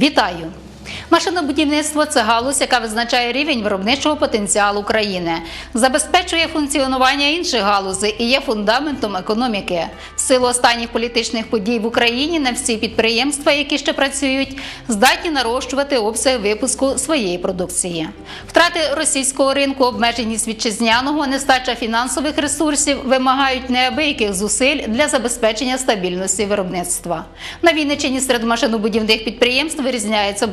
Вітаю! Машинобудівництво це галузь, яка визначає рівень виробничого потенціалу країни, забезпечує функціонування інших галузей і є фундаментом економіки. В силу останніх політичних подій в Україні не всі підприємства, які ще працюють, здатні нарощувати обсяги випуску своєї продукції. Втрати російського ринку, обмеженість вітчизняного, нестача фінансових ресурсів вимагають неабияких зусиль для забезпечення стабільності виробництва. На Вінниччині серед машинобудівних підприємств вирізняється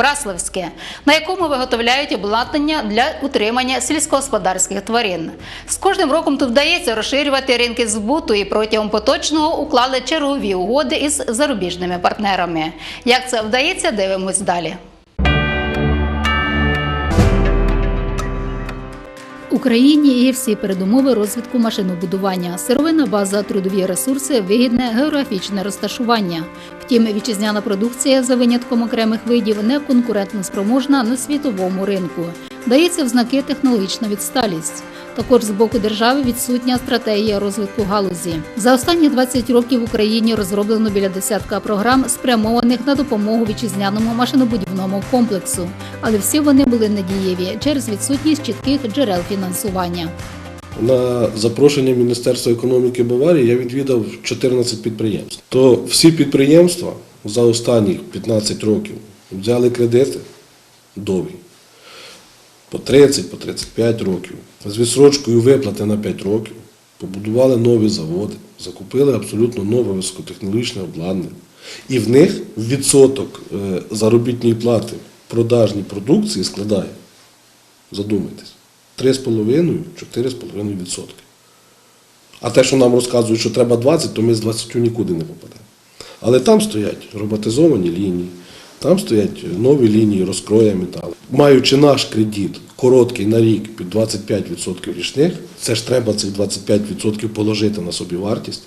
Браславське, на якому виготовляють обладнання для утримання сільськогосподарських тварин. З кожним роком тут вдається розширювати ринки збуту і протягом поточного уклали чергові угоди із зарубіжними партнерами. Як це вдається, дивимось далі. Україні є всі передумови розвитку машинобудування, сировина база, трудові ресурси, вигідне географічне розташування. Втім, вітчизняна продукція за винятком окремих видів не конкурентно спроможна на світовому ринку. Дається в знаки технологічна відсталість. Також з боку держави відсутня стратегія розвитку галузі. За останні 20 років в Україні розроблено біля десятка програм, спрямованих на допомогу вітчизняному машинобудівному комплексу, але всі вони були недієві через відсутність чітких джерел фінансування. На запрошення Міністерства економіки Баварії я відвідав 14 підприємств. То всі підприємства за останні 15 років взяли кредити довгі по 30, по 35 років, з відсрочкою виплати на 5 років, побудували нові заводи, закупили абсолютно нове високотехнологічне обладнання. І в них відсоток е, заробітної плати продажній продукції складає, задумайтесь, 3,5-4,5%. А те, що нам розказують, що треба 20, то ми з 20 нікуди не попадемо. Але там стоять роботизовані лінії, там стоять нові лінії розкроя металу. Маючи наш кредит короткий на рік під 25% річних, це ж треба цих 25% положити на собі вартість.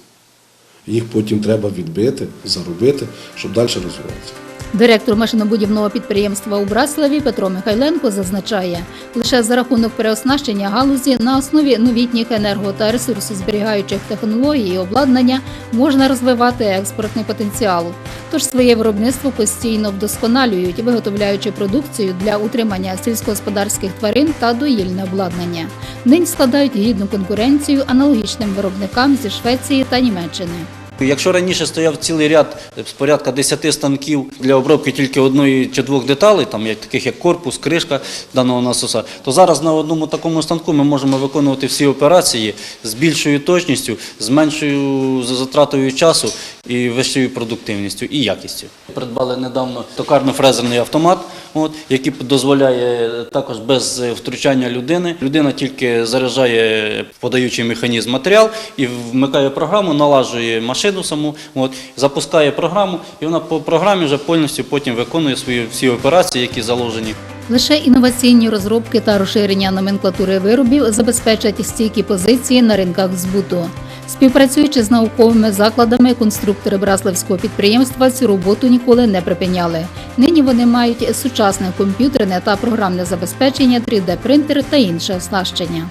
Їх потім треба відбити, заробити, щоб далі розвиватися. Директор машинобудівного підприємства у Браславі Петро Михайленко зазначає, лише за рахунок переоснащення галузі на основі новітніх енерго та ресурсозберігаючих технологій і обладнання можна розвивати експортний потенціал. Тож своє виробництво постійно вдосконалюють, виготовляючи продукцію для утримання сільськогосподарських тварин та доїльне обладнання. Нині складають гідну конкуренцію аналогічним виробникам зі Швеції та Німеччини. Якщо раніше стояв цілий ряд з порядка 10 станків для обробки тільки одної чи двох деталей, там таких як корпус, кришка даного насоса, то зараз на одному такому станку ми можемо виконувати всі операції з більшою точністю, з меншою затратою часу і вищою продуктивністю і якістю. Придбали недавно токарно-фрезерний автомат, от, який дозволяє також без втручання людини. Людина тільки заряджає подаючий механізм матеріал і вмикає програму, налажує машину саму, от, запускає програму, і вона по програмі вже повністю потім виконує свої всі операції, які заложені. Лише інноваційні розробки та розширення номенклатури виробів забезпечать стійкі позиції на ринках збуту. Співпрацюючи з науковими закладами, конструктори Браславського підприємства цю роботу ніколи не припиняли. Нині вони мають сучасне комп'ютерне та програмне забезпечення, 3D-принтер та інше оснащення.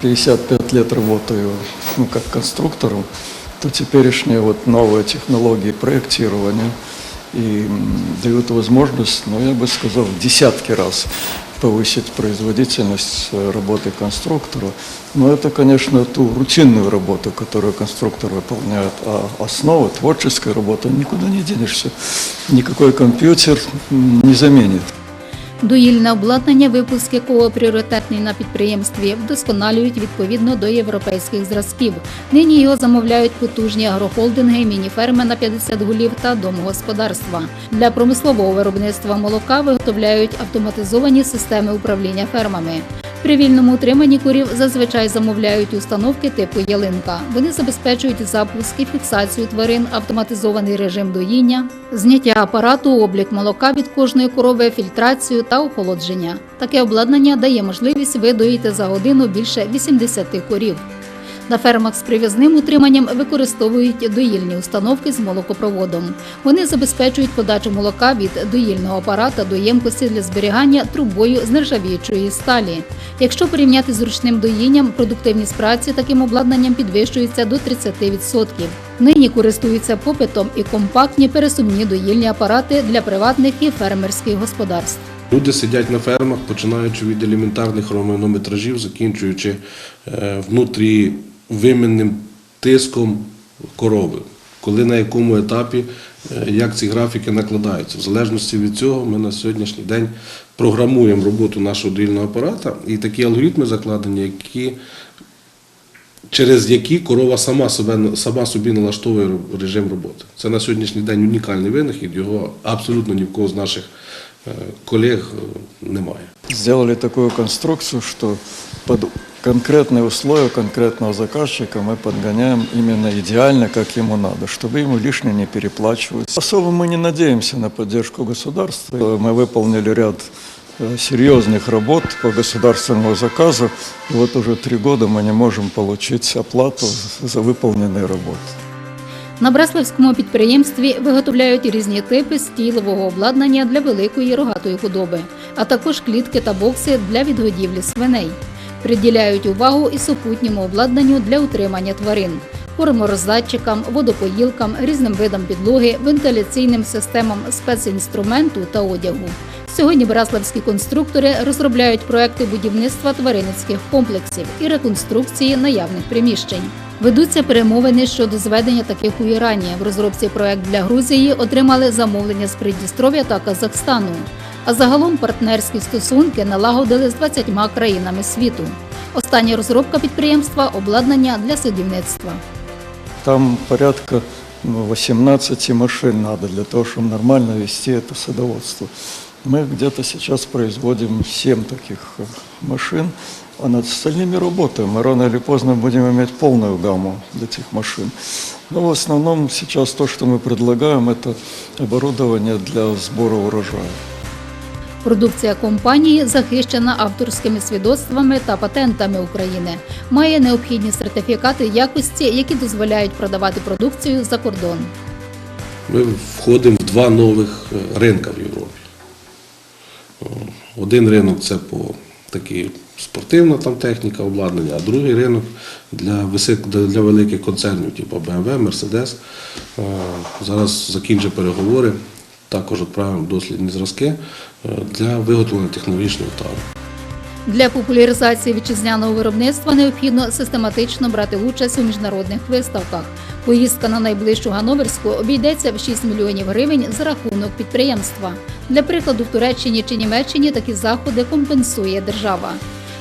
55 лет работаю ну, как конструктором, то теперешние вот новые технологии и м, дают возможность, ну я бы сказал, в десятки раз повысить производительность э, работы конструктора. Но это, конечно, ту рутинную работу, которую конструктор выполняет, а основа творческой работы никуда не денешься. Никакой компьютер м, не заменит. Доїльне обладнання, випуск якого пріоритетний на підприємстві, вдосконалюють відповідно до європейських зразків. Нині його замовляють потужні агрохолдинги, міні-ферми на 50 голів та домогосподарства. Для промислового виробництва молока виготовляють автоматизовані системи управління фермами. При вільному утриманні курів зазвичай замовляють установки типу ялинка. Вони забезпечують запуск і фіксацію тварин, автоматизований режим доїння, зняття апарату, облік молока від кожної корови, фільтрацію та охолодження. Таке обладнання дає можливість видоїти за годину більше 80 корів. На фермах з прив'язним утриманням використовують доїльні установки з молокопроводом. Вони забезпечують подачу молока від доїльного апарата до ємкості для зберігання трубою з нержавіючої сталі. Якщо порівняти з ручним доїнням, продуктивність праці таким обладнанням підвищується до 30%. Нині користуються попитом і компактні пересувні доїльні апарати для приватних і фермерських господарств. Люди сидять на фермах, починаючи від елементарних хронометражів, закінчуючи е, внутрівименним тиском корови. Коли на якому етапі, е, як ці графіки накладаються. В залежності від цього ми на сьогоднішній день програмуємо роботу нашого доїльного апарата і такі алгоритми закладені, які, через які корова сама, себе, сама собі налаштовує режим роботи. Це на сьогоднішній день унікальний винахід, його абсолютно ні в кого з наших е, колег е, немає. Сделали такую конструкцию, что под конкретные условия конкретного заказчика мы подгоняем именно идеально, как ему надо, чтобы ему лишнее не переплачивать. Особо мы не надеемся на поддержку государства. Мы выполнили ряд э, серьезных работ по государственному заказу, и вот уже три года мы не можем получить оплату за выполненные работы. На Браславському підприємстві виготовляють різні типи стілового обладнання для великої рогатої худоби, а також клітки та бокси для відгодівлі свиней. Приділяють увагу і супутньому обладнанню для утримання тварин, корморозатчикам, водопоїлкам, різним видам підлоги, вентиляційним системам спецінструменту та одягу. Сьогодні браславські конструктори розробляють проекти будівництва тваринницьких комплексів і реконструкції наявних приміщень. Ведуться перемовини щодо зведення таких у Ірані. В розробці проект для Грузії отримали замовлення з Придністров'я та Казахстану. А загалом партнерські стосунки налагодили з 20 країнами світу. Остання розробка підприємства обладнання для садівництва. Там порядка ну, 18 машин надо для того, чтобы нормально вести это садоводство. Мы где-то сейчас производим 7 таких э, машин, а над остальными работаем. Мы рано или поздно будем иметь полную гамму этих машин. Но в основном сейчас то, что мы предлагаем, это оборудование для сбора урожая. Продукція компанії захищена авторськими свідоцтвами та патентами України. Має необхідні сертифікати якості, які дозволяють продавати продукцію за кордон. Ми входимо в два нових е, ринка в Європі. Один ринок це по такі спортивна там техніка, обладнання, а другий ринок для, для, великих концернів, типу BMW, Mercedes. Е, Зараз закінчимо переговори, також відправимо дослідні зразки е, для виготовлення технологічного товару. Для популяризації вітчизняного виробництва необхідно систематично брати участь у міжнародних виставках. Поїздка на найближчу Гановерську обійдеться в 6 мільйонів гривень за рахунок підприємства. Для прикладу, в Туреччині чи Німеччині такі заходи компенсує держава.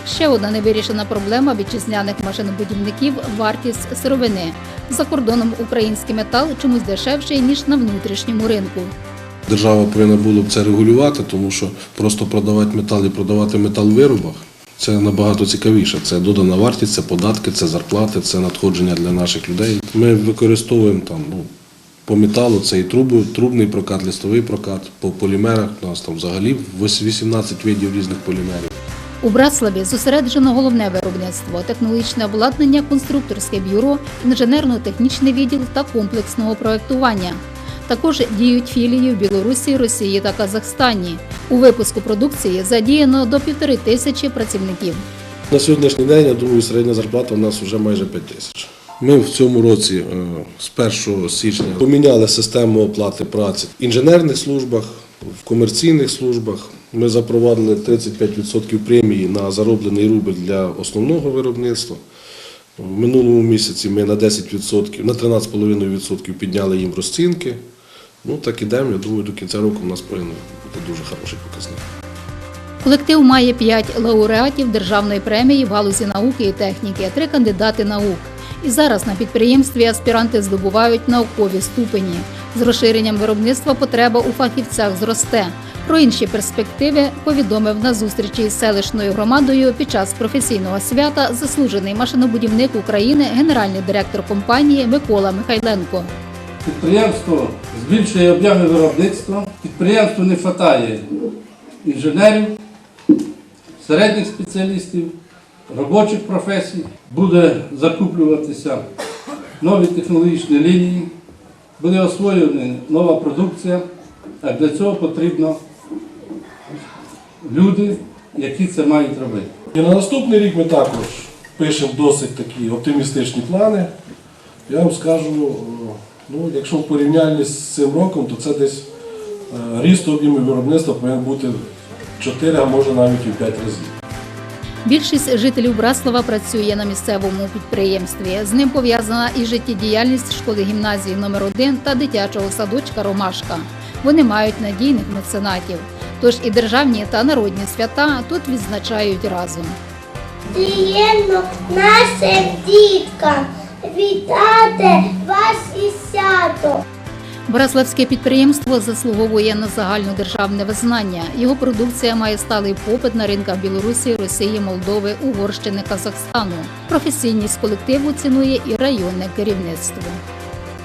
Ще одна невирішена проблема вітчизняних машинобудівників вартість сировини. За кордоном український метал чомусь дешевший ніж на внутрішньому ринку. Держава повинна була б це регулювати, тому що просто продавати метал і продавати метал в виробах це набагато цікавіше. Це додана вартість, це податки, це зарплати, це надходження для наших людей. Ми використовуємо там ну, по металу це і трубу, трубний прокат, листовий прокат, по полімерах у нас там взагалі вось 18 видів різних полімерів. У Братславі зосереджено головне виробництво, технологічне обладнання, конструкторське бюро, інженерно-технічний відділ та комплексного проектування. Також діють філії в Білорусі, Росії та Казахстані. У випуску продукції задіяно до півтори тисячі працівників. На сьогоднішній день, я думаю, середня зарплата у нас вже майже 5 тисяч. Ми в цьому році е, з 1 січня поміняли систему оплати праці в інженерних службах, в комерційних службах. Ми запровадили 35% премії на зароблений рубль для основного виробництва. В минулому місяці ми на 10%, на 13,5% підняли їм розцінки. Ну так ідемо. Я думаю, до кінця року у нас повинен бути дуже хороший показник. Колектив має п'ять лауреатів державної премії в галузі науки і техніки, три кандидати наук. І зараз на підприємстві аспіранти здобувають наукові ступені. З розширенням виробництва потреба у фахівцях зросте. Про інші перспективи повідомив на зустрічі із селищною громадою під час професійного свята заслужений машинобудівник України, генеральний директор компанії Микола Михайленко. Підприємство збільшує об'єми виробництва. Підприємству не вистачає інженерів, середніх спеціалістів, робочих професій, буде закуплюватися нові технологічні лінії, буде освоєна нова продукція, а для цього потрібно люди, які це мають робити. І на наступний рік ми також пишемо досить такі оптимістичні плани. Я вам скажу, ну, якщо в порівнянні з цим роком, то це десь е, ріст об'єму виробництва повинен бути в 4, а може навіть і в 5 разів. Більшість жителів Браслава працює на місцевому підприємстві. З ним пов'язана і життєдіяльність школи гімназії номер 1 та дитячого садочка Ромашка. Вони мають надійних меценатів. Тож і державні та народні свята тут відзначають разом. Приємно нашим діткам вітати вас із святом. Браславське підприємство заслуговує на загальнодержавне визнання. Його продукція має сталий попит на ринках Білорусі, Росії, Молдови, Угорщини, Казахстану. Професійність колективу цінує і районне керівництво.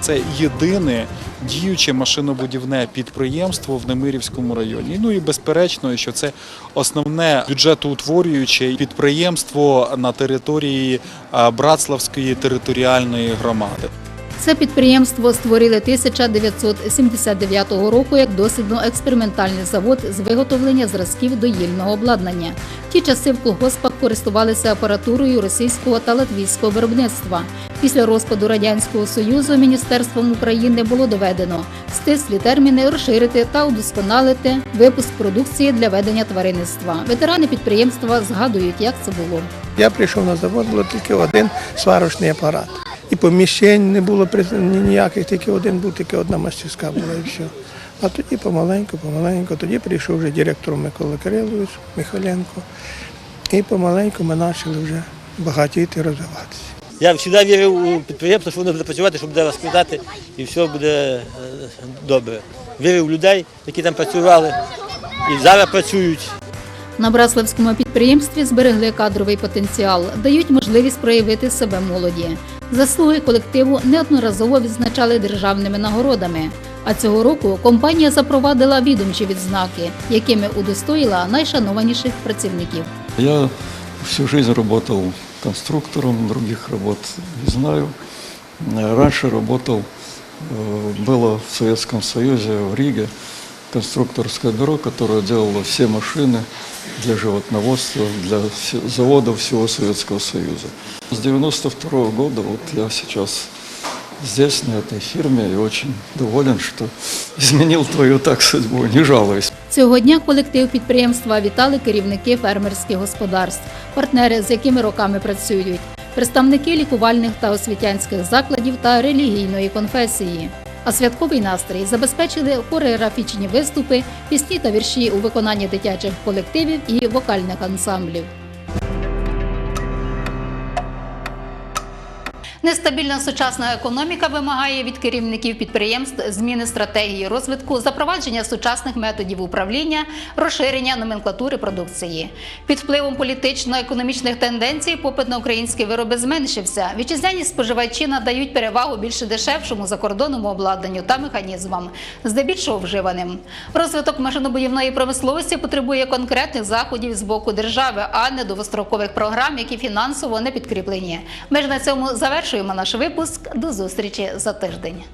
Це єдине діюче машинобудівне підприємство в Немирівському районі. Ну і безперечно, що це основне бюджетоутворююче підприємство на території Братславської територіальної громади. Це підприємство створили 1979 року як дослідно-експериментальний завод з виготовлення зразків доїльного обладнання. В ті часи в колгоспах користувалися апаратурою російського та латвійського виробництва. Після розпаду радянського союзу міністерством України було доведено стислі терміни розширити та удосконалити випуск продукції для ведення тваринництва. Ветерани підприємства згадують, як це було. Я прийшов на завод, було тільки один сварочний апарат. І поміщень не було ніяких, тільки один був, тільки одна мастерська була і все. А тоді помаленьку, помаленьку, тоді прийшов вже директор Микола Кирилович Михайленко. І помаленьку ми почали вже багатіти, розвиватися. Я завжди вірив у підприємство, що воно буде працювати, що буде розквітати і все буде е, добре. Вірив в людей, які там працювали і зараз працюють. На Браславському підприємстві зберегли кадровий потенціал, дають можливість проявити себе молоді. Заслуги колективу неодноразово відзначали державними нагородами. А цього року компанія запровадила відомчі відзнаки, якими удостоїла найшанованіших працівників. Я всю жизнь работал конструктором, других работ не знаю. Э, Раньше работал, э, было в Советском Союзе, в Риге, конструкторское бюро, которое делало все машины для животноводства, для заводов всего Советского Союза. С 92 года вот я сейчас здесь, на этой фирме, и очень доволен, что изменил твою так судьбу, не жалуюсь. Цього дня колектив підприємства вітали керівники фермерських господарств, партнери, з якими роками працюють, представники лікувальних та освітянських закладів та релігійної конфесії. А святковий настрій забезпечили хореографічні виступи, пісні та вірші у виконанні дитячих колективів і вокальних ансамблів. Нестабільна сучасна економіка вимагає від керівників підприємств зміни стратегії розвитку, запровадження сучасних методів управління, розширення номенклатури продукції. Під впливом політично-економічних тенденцій попит на українські вироби зменшився. Вітчизняні споживачі надають перевагу більше дешевшому закордонному обладнанню та механізмам, здебільшого вживаним. Розвиток машинобудівної промисловості потребує конкретних заходів з боку держави, а не довгострокових програм, які фінансово не підкріплені. Ми ж на цьому завершуємо наш випуск. До зустрічі за тиждень.